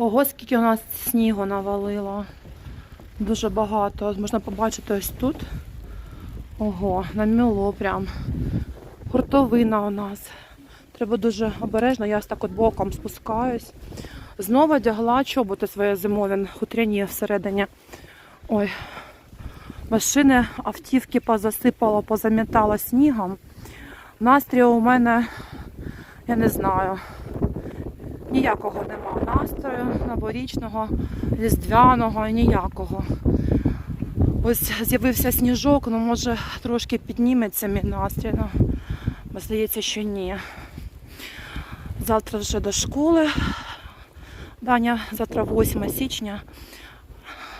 Ого, скільки у нас снігу навалило. Дуже багато. Можна побачити ось тут. Ого, наміло прям. Гуртовина у нас. Треба дуже обережно, я ось так от боком спускаюсь. Знову одягла чоботи свої зимові, хутряні всередині. Ой, машини, автівки позасипало, позамітало снігом. Настрій у мене, я не знаю, ніякого нема настрою новорічного, різдвяного, ніякого. Ось з'явився сніжок, ну може трошки підніметься мій настрій. Ну, бо здається, що ні. Завтра вже до школи. Даня, завтра 8 січня.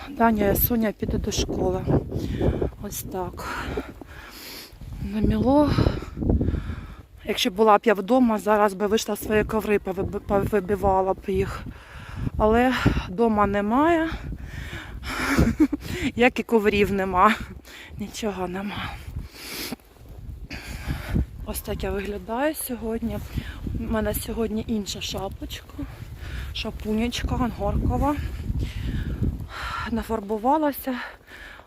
Даня і Соня піде до школи. Ось так. Наміло. Якщо була б я вдома, зараз би вийшла свої коври, повиби- повибивала б їх. Але вдома немає, як і коврів нема. Нічого нема. Ось так я виглядаю сьогодні. У мене сьогодні інша шапочка, шапунечка ангоркова. Нафарбувалася.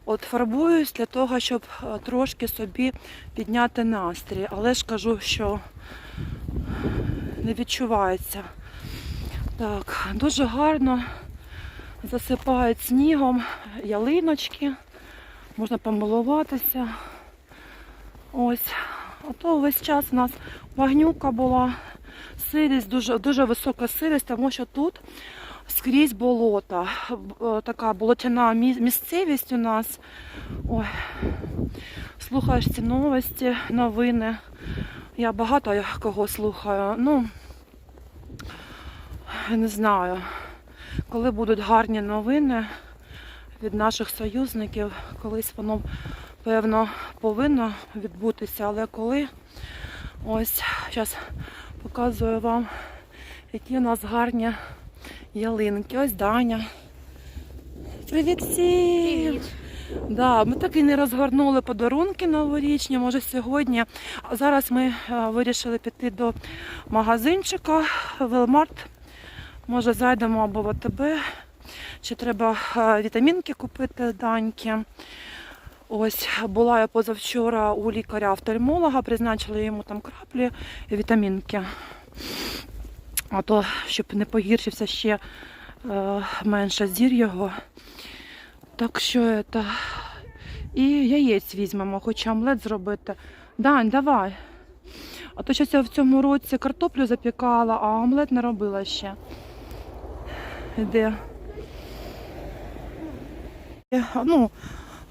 От фарбуюсь для того, щоб е, трошки собі підняти настрій. Але ж кажу, що не відчувається. Так, дуже гарно засипають снігом ялиночки, можна помилуватися. Ось. А то весь час у нас вогнюка була, сирість, дуже, дуже висока сирість, тому що тут скрізь болота. Така болотяна місцевість у нас. Ой. Слухаєш ці новості, новини. Я багато кого слухаю. Ну, не знаю, коли будуть гарні новини від наших союзників, колись воно, певно, повинно відбутися, але коли ось зараз показую вам, які у нас гарні ялинки. Ось Даня. Привіт всім! Да, ми так і не розгорнули подарунки новорічні, може сьогодні. А зараз ми е, вирішили піти до магазинчика Велмарт. Може зайдемо або в АТБ, чи треба е, вітамінки купити даньки. Ось була я позавчора у лікаря-офтальмолога, призначили йому там краплі і вітамінки. А то, щоб не погіршився ще е, менше зір його. Так що це. І яєць візьмемо, хоча омлет зробити. Дань, давай. А то щось я в цьому році картоплю запікала, а омлет не робила ще. Іде. Ну,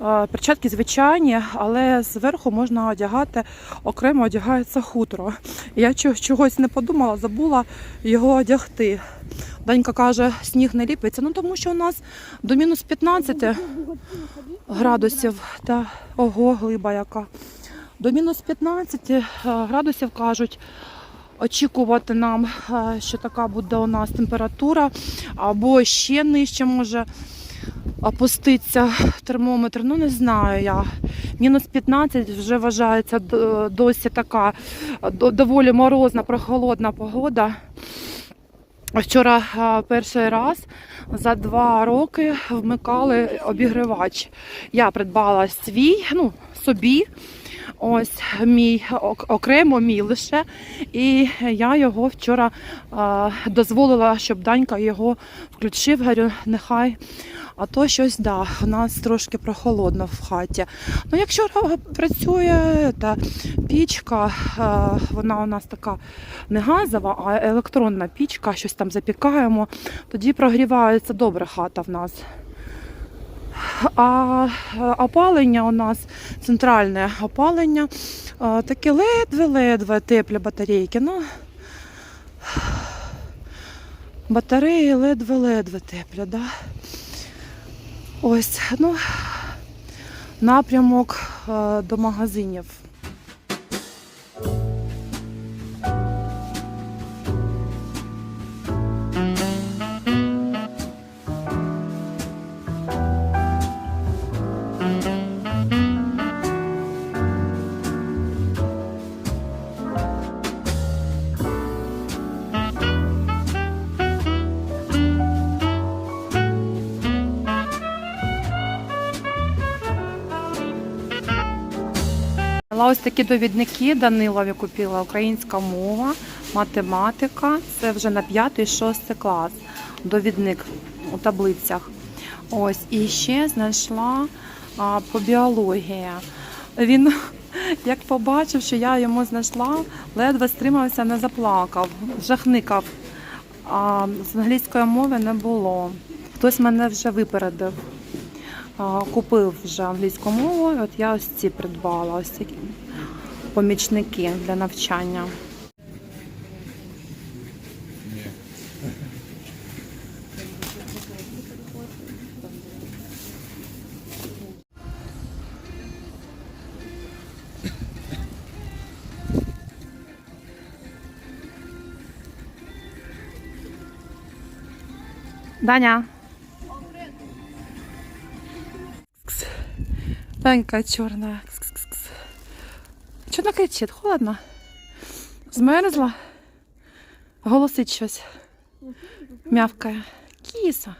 перчатки звичайні, але зверху можна одягати, окремо одягається хутро. Я чогось не подумала, забула його одягти. Данька каже, сніг не ліпиться. Ну тому що у нас до мінус 15 градусів. Та ого, глиба яка. До мінус 15 е, градусів кажуть. Очікувати нам, е, що така буде у нас температура, або ще нижче може опуститься термометр. Ну не знаю я. Мінус 15 вже вважається досі така е, доволі морозна, прохолодна погода. Вчора перший раз за два роки вмикали обігрівач. Я придбала свій, ну, собі. Ось мій окремо мій лише. І я його вчора а, дозволила, щоб Данька його включив. Говорю, нехай. А то щось, да, у нас трошки прохолодно в хаті. Ну, якщо працює та пічка, вона у нас така не газова, а електронна пічка, щось там запікаємо, тоді прогрівається добре хата в нас. А опалення у нас центральне опалення, таке ледве-ледве теплі батарейки. Ну, батареї ледве-ледве теплі, да? Ось, ну, напрямок е, до магазинів. Ось такі довідники Данилові купила українська мова, математика. Це вже на 5-6 клас. Довідник у таблицях. Ось, і ще знайшла а, по біології. Він, як побачив, що я йому знайшла, ледве стримався, не заплакав, жахникав. А з англійської мови не було. Хтось мене вже випередив. Купив вже англійську мову, от я ось ці придбала, ось ці помічники для навчання. Даня. Кс. Танька чорна. Чого вона кричить? Холодно? Змерзла? Голосить щось. Мявкає. Кіса.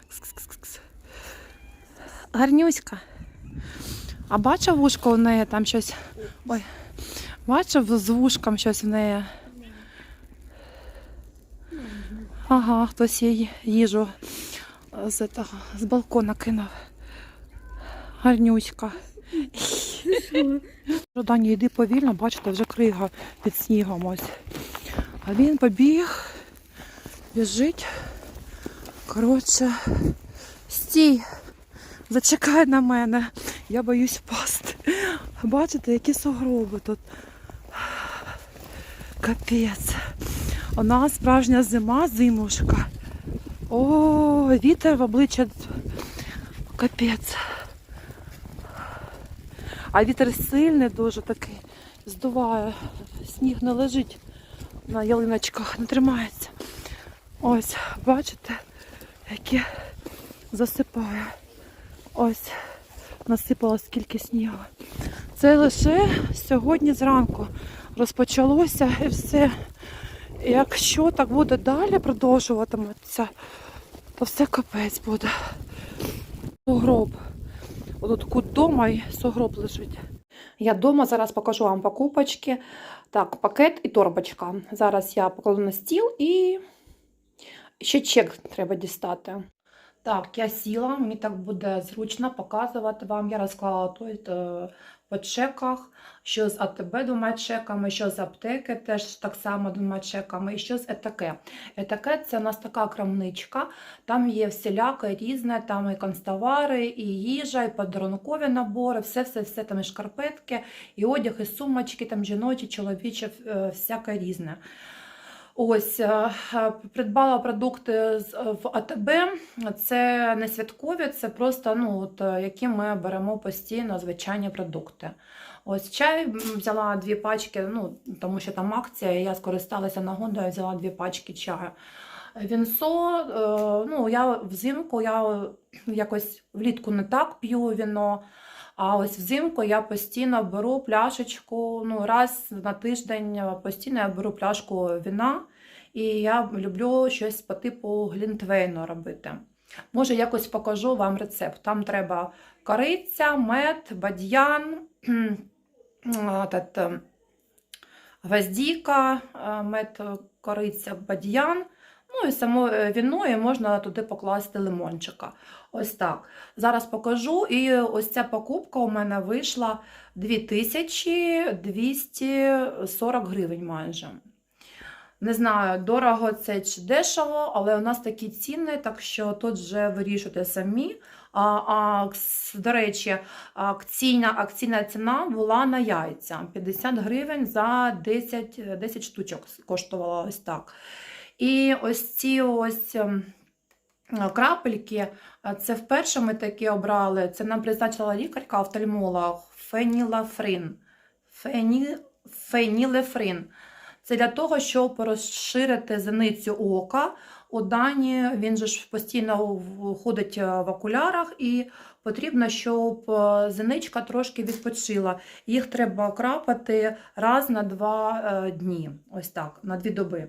Гарнюська. А бачив вушко у неї там щось. Ой. Бачив з вушком щось в неї. Ага, хтось їй їжу з, того, з балкона кинув. Гарнюська. Дані, йди повільно, бачите, вже крига під снігом ось. А він побіг, біжить. Коротше, стій, зачекай на мене. Я боюсь впасти. Бачите, які сугроби тут. Капець. У нас справжня зима, зимушка. О, вітер в обличчя. Капець. А вітер сильний дуже такий, здуває. Сніг не лежить на ялиночках, не тримається. Ось, бачите, яке засипає. Ось, насипало скільки снігу. Це лише сьогодні зранку розпочалося і все. Якщо так буде далі продовжуватиметься, то все капець буде. Сугроб. Отут кут дома і сугроб лежить. Я вдома зараз покажу вам покупочки. Так, пакет і торбочка. Зараз я покладу на стіл і ще чек треба дістати. Так, я сіла, мені так буде зручно показувати вам. Я розклала тут е, по чеках, що з АТБ двома чеками, що з аптеки теж так само двома чеками, і що з етаке. Етаке це у нас така крамничка, там є всіляке різне, там і канцтовари, і їжа, і подарункові набори, все-все-все, там і шкарпетки, і одяг, і сумочки, там жіночі, чоловічі, е, всяке різне. Ось, е, е, придбала продукти в АТБ. Це не святкові, це просто ну, от, е, які ми беремо постійно, звичайні продукти. Ось чай взяла дві пачки, ну, тому що там акція, і я скористалася нагодою, взяла дві пачки чаю. Вінсо, ну, я взимку я якось влітку не так п'ю віно. А ось взимку я постійно беру пляшечку, ну раз на тиждень постійно я беру пляшку віна, і я люблю щось по типу глінтвейну робити. Може, якось покажу вам рецепт. Там треба кориця, мед, бадьян, гвоздіка, мед, кориця, бадьян. Ну і само е, віно, і можна туди покласти лимончика. Ось так. Зараз покажу. І ось ця покупка у мене вийшла 2240 гривень майже. Не знаю, дорого це чи дешево, але у нас такі ціни, так що тут вже вирішуйте самі. А, а, до речі, акційна, акційна ціна була на яйця. 50 гривень за 10, 10 штучок коштувала ось так. І ось ці ось ем, крапельки, це вперше ми такі обрали. Це нам призначила лікарка офтальмолог фенілафрин. Фені... Фенілефрин. Це для того, щоб розширити зеницю ока. У Дані він же ж постійно ходить е, в окулярах, і потрібно, щоб е, зеничка трошки відпочила. Їх треба крапати раз на два е, дні, ось так, на дві доби.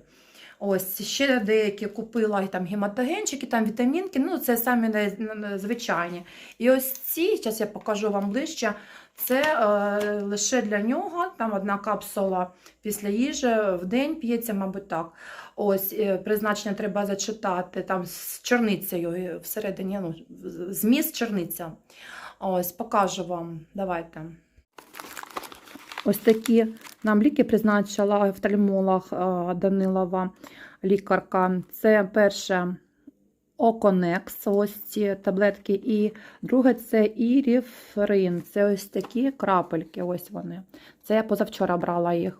Ось ще деякі купила там гематогенчики, там вітамінки. Ну, це самі звичайні. І ось ці, зараз я покажу вам ближче. Це е, лише для нього. Там одна капсула після їжі в день п'ється, мабуть, так. Ось е, призначення треба зачитати там з чорницею е, всередині, ну, зміст чорниця. Ось покажу вам. Давайте. Ось такі нам ліки призначила офтальмолог е, Данилова лікарка. Це перше Оконекс, ось ці таблетки, і друге це Іріфрин. Це ось такі крапельки. Ось вони. Це я позавчора брала їх.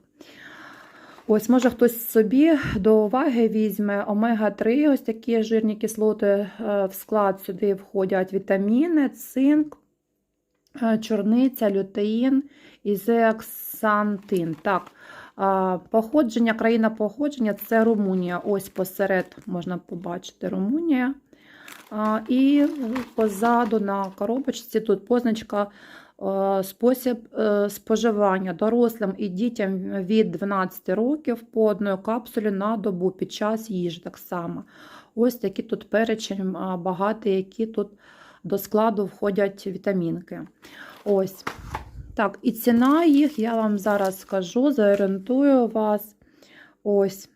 Ось, може, хтось собі до уваги візьме омега-3, ось такі жирні кислоти е, в склад сюди входять вітаміни, цинк, е, чорниця, лютеїн і зеаксантин. Так, походження, країна походження це Румунія. Ось посеред можна побачити Румунія. І позаду на коробочці тут позначка спосіб е, споживання дорослим і дітям від 12 років по одній капсулі на добу під час їжі так само. Ось такий тут перечень багатий, які тут до складу входять вітамінки. Ось. Так, і ціна їх, я вам зараз скажу, заорієнтую вас. Ось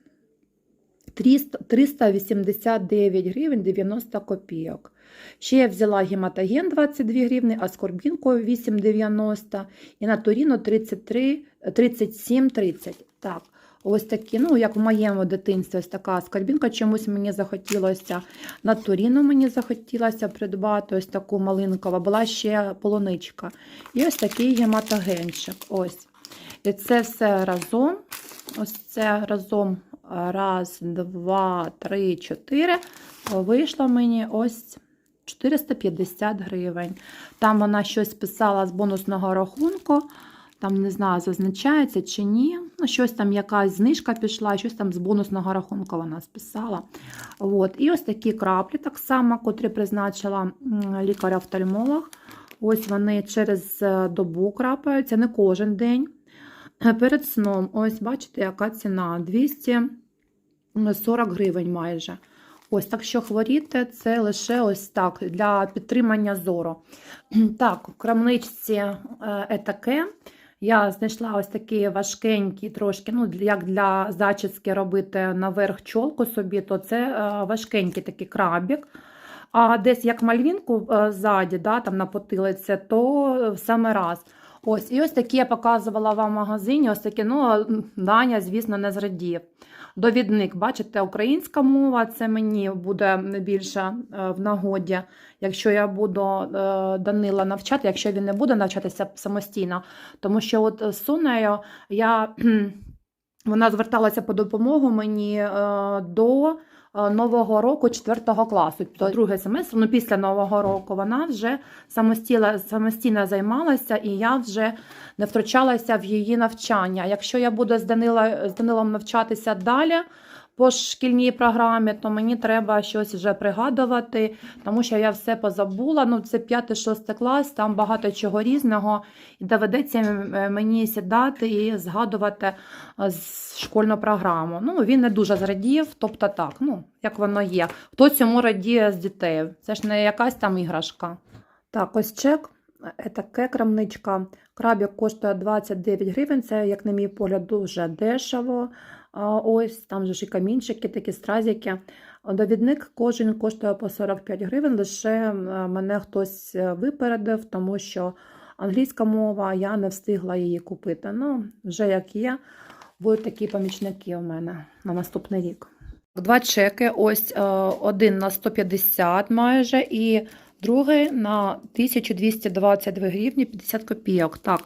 389 гривень 90 копійок. Ще я взяла гематоген 22 гривні, аскорбінку 8,90 і натуріно 33, 37,30. Так, ось такі, ну, як в моєму дитинстві, ось така аскорбінка, чомусь мені захотілося. Натуріну мені захотілося придбати, ось таку малинкову, була ще полуничка. І ось такий гематогенчик. Ось. І це все разом. Ось це разом раз, два, три, чотири. Вийшло мені ось 450 гривень. Там вона щось писала з бонусного рахунку. Там не знаю, зазначається чи ні. Ну, щось там якась знижка пішла, щось там з бонусного рахунку вона списала. От. І ось такі краплі, так само, котрі призначила лікар-офтальмолог. Ось вони через е, добу крапаються, не кожен день. Перед сном, ось бачите, яка ціна 240 гривень майже. Ось так що хворіти, це лише ось так для підтримання зору. Так, в крамничці е, етаке. Я знайшла ось такі важкенькі, трошки, ну, як для зачіски робити наверх чолку собі, то це е, важкенький такий крабік. А десь як мальвінку е, ззаді, да, там на потилиці, то саме раз. Ось, і ось такі я показувала вам в магазині. Ось такі, ну, Даня, звісно, не зрадів. Довідник, бачите, українська мова, це мені буде більше е, в нагоді, якщо я буду е, Данила навчати, якщо він не буде навчатися самостійно. Тому що от з Сонею я, вона зверталася по допомогу мені е, до нового року 4 класу, То другий семестр, ну після нового року вона вже самостійно, самостійно займалася, і я вже не втручалася в її навчання. Якщо я буду з, Данила, з Данилом навчатися далі по шкільній програмі, то мені треба щось вже пригадувати, тому що я все позабула. Ну, це 5-6 клас, там багато чого різного, і доведеться мені сідати і згадувати е, школьну програму. Ну, він не дуже зрадів, тобто так, ну, як воно є. Хто цьому радіє з дітей? Це ж не якась там іграшка. Так, ось чек. Е, Таке крамничка. Крабік коштує 29 гривень. Це, як на мій погляд, дуже дешево. Ось там же ж і камінчики, такі стразики. Довідник кожен коштує по 45 гривень. Лише е, мене хтось е, випередив, тому що англійська мова, я не встигла її купити. Ну, вже як є, будуть такі помічники у мене на наступний рік. Два чеки. Ось е, один на 150 майже, і другий на 1222 гривні 50 копійок. Так,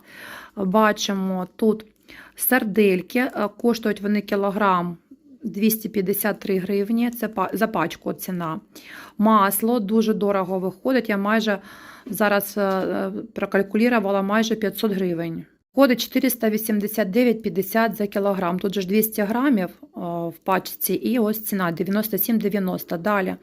бачимо тут сардельки, е, коштують вони кілограм 253 гривні, це за пачку ціна. Масло дуже дорого виходить, я майже зараз е, е, прокалькулювала майже 500 гривень. Входить 489,50 за кілограм. Тут же ж 200 грамів в пачці, і ось ціна 97,90. Далі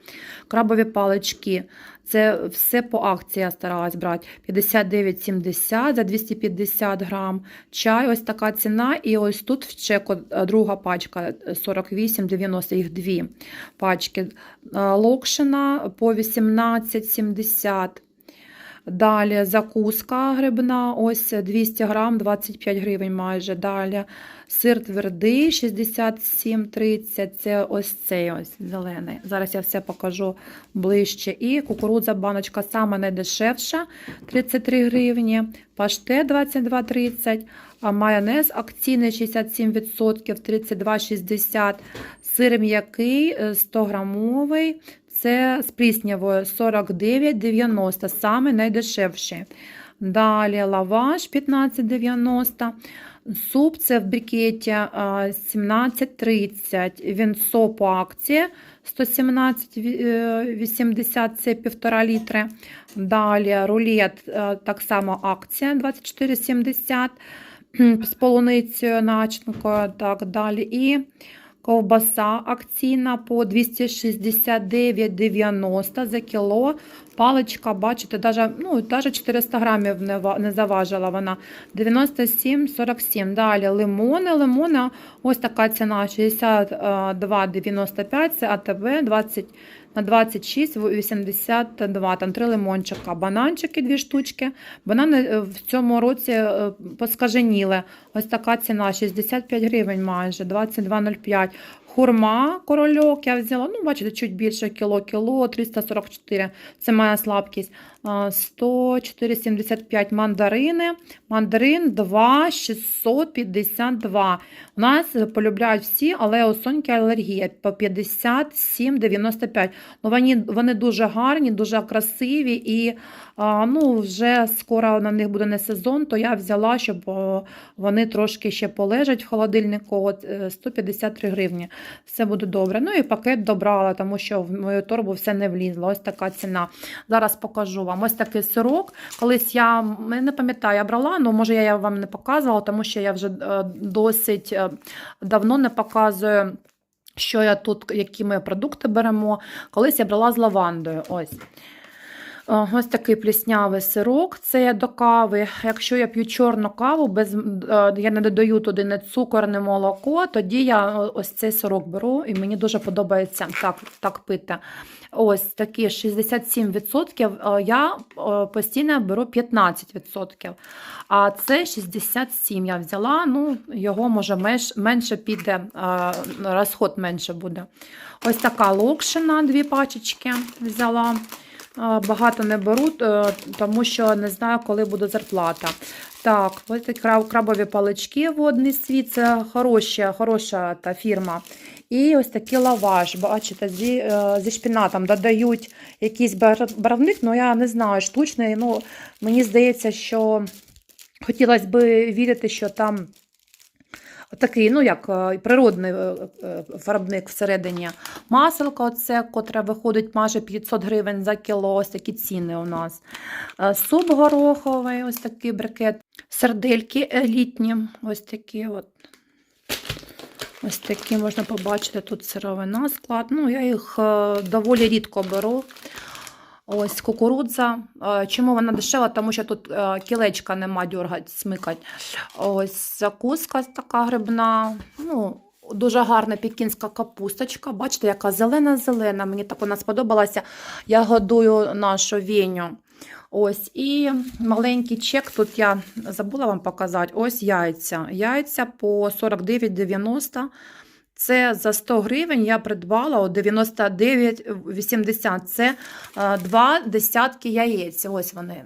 крабові палички. Це все по акції я старалась брати. 59,70 за 250 грам. Чай, ось така ціна. І ось тут в чеку е, друга пачка е, 48,90, їх дві пачки. Е, Локшина по 18,70. Далі закуска грибна, ось 200 грам, 25 гривень майже. Далі сир твердий, 67,30, це ось цей ось зелений. Зараз я все покажу ближче. І кукурудза баночка сама найдешевша, 33 гривні, паштет 22,30, а майонез акційний 67%, 32,60, сир м'який, е, 100 грамовий, це з пліснявою 49,90, саме найдешевший. Далі лаваш 15,90. Суп це в брикеті 17,30. Вінцо по акції 117,80, це 1,5 літри. Далі рулет так само акція 24,70 з полуницею начинкою. Так, далі. І Ковбаса акційна по 269,90 за кіло. Паличка, бачите, даже, ну, даже 400 грамів не, не заважила вона. 97,47. Далі лимони. Лимони, ось така ціна 62,95. Це АТБ 20 на 26,82. Там три лимончика. Бананчики, дві штучки. Банани е, в цьому році е, поскаженіли. Ось така ціна 65 гривень майже, 22,05. Хурма, корольок я взяла, ну, бачите, чуть більше кіло, кіло, 344, це моя слабкість. А, 104,75 мандарини, мандарин 2, 652. У нас полюбляють всі, але у Соньки алергія по 57,95. Ну, вони, вони дуже гарні, дуже красиві і ну, вже скоро на них буде не сезон, то я взяла, щоб вони трошки ще полежать в холодильнику, от, е, 153 гривні. Все буде добре. Ну і пакет добрала, тому що в мою торбу все не влізло. Ось така ціна. Зараз покажу вам. Ось такий сирок. Колись я не пам'ятаю, я брала, але може я вам не показувала, тому що я вже е, досить е, давно не показую. Що я тут, які ми продукти беремо. Колись я брала з лавандою. Ось. Е, Ось такий пліснявий сирок. Це до кави. Якщо я п'ю чорну каву, без, е, я не додаю туди не цукор, не молоко, тоді я ось цей сирок беру і мені дуже подобається так, так пити. Ось такі 67%. е, Я е, постійно беру 15%. А це 67 я взяла. Ну, його може менш, менше піде, е, розход менше буде. Ось така локшина, дві пачечки взяла. Багато не беру, е, тому що не знаю, коли буде зарплата. Так, ось крабові палички водний світ, це хороша, хороша та фірма. І ось такий лаваш, бачите, зі, е, зі шпінатом додають якийсь барвник, але я не знаю, штучний. Ну, мені здається, що хотілося б вірити, що там такий, ну як е, природний е, е, виробник всередині. Маселко, оце, котре виходить майже 500 гривень за кіло, ось такі ціни у нас. Суп гороховий, ось такий брикет. Сердельки елітні, ось такі от. Ось такі можна побачити тут сировина склад. Ну, я їх доволі рідко беру. Ось кукурудза. Е, Чому вона дешева? Тому що тут е, кілечка нема дергать, смикать. Ось закуска така грибна. Ну, дуже гарна пекінська капусточка. Бачите, яка зелена-зелена. Мені так вона сподобалася. Я годую нашу веню. Ось і маленький чек. Тут я забула вам показати. Ось яйця. Яйця по 49,90. Це за 100 гривень я придбала о 99,80. Це два десятки яєць. Ось вони.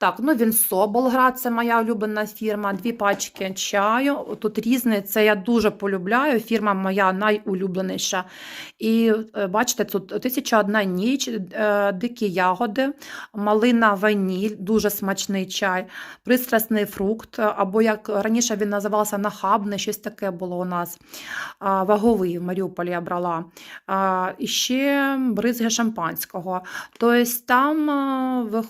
Так, ну він Соболград, це моя улюблена фірма. Дві пачки чаю. Тут різний, це я дуже полюбляю. Фірма моя найулюбленіша. І е, бачите, тут тисяча одна ніч, е, дикі ягоди, малина ваніль, дуже смачний чай, пристрасний фрукт, або як раніше він називався нахабний, щось таке було у нас. Ваговий в Маріуполі я брала. І ще бризги шампанського. Тобто там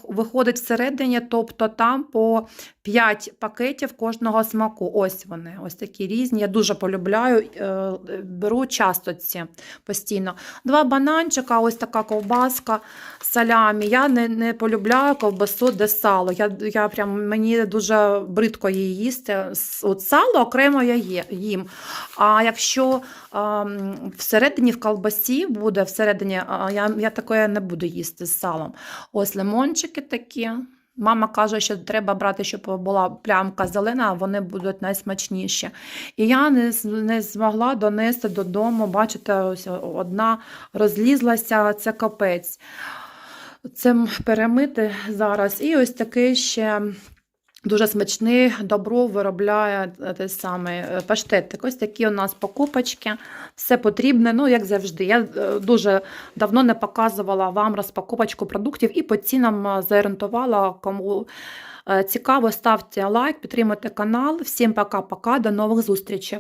виходить всередині, тобто там по 5 пакетів кожного смаку. Ось вони, ось такі різні. Я дуже полюбляю, е, беру часто ці постійно. Два бананчика, ось така ковбаска, салямі. Я не, не полюбляю ковбасу, де сало. Я, я прям, мені дуже бридко її їсти. От сало окремо я є, їм. А якщо ем, всередині в колбасі буде, всередині, а, я, я таке не буду їсти з салом. Ось лимончики такі. Мама каже, що треба брати, щоб була плямка зелена, вони будуть найсмачніші. І я не, не змогла донести додому. Бачите, ось одна розлізлася, це капець. Це перемити зараз. І ось такий ще. Дуже смачний добро виробляє те той самий е, паштетик. Ось такі у нас покупочки. Все потрібне, ну як завжди. Я е, дуже давно не показувала вам розпаковочку продуктів і по цінам е, зорієнтувала. Кому е, цікаво, ставте лайк, підтримуйте канал. Всім пока-пока, до нових зустрічей.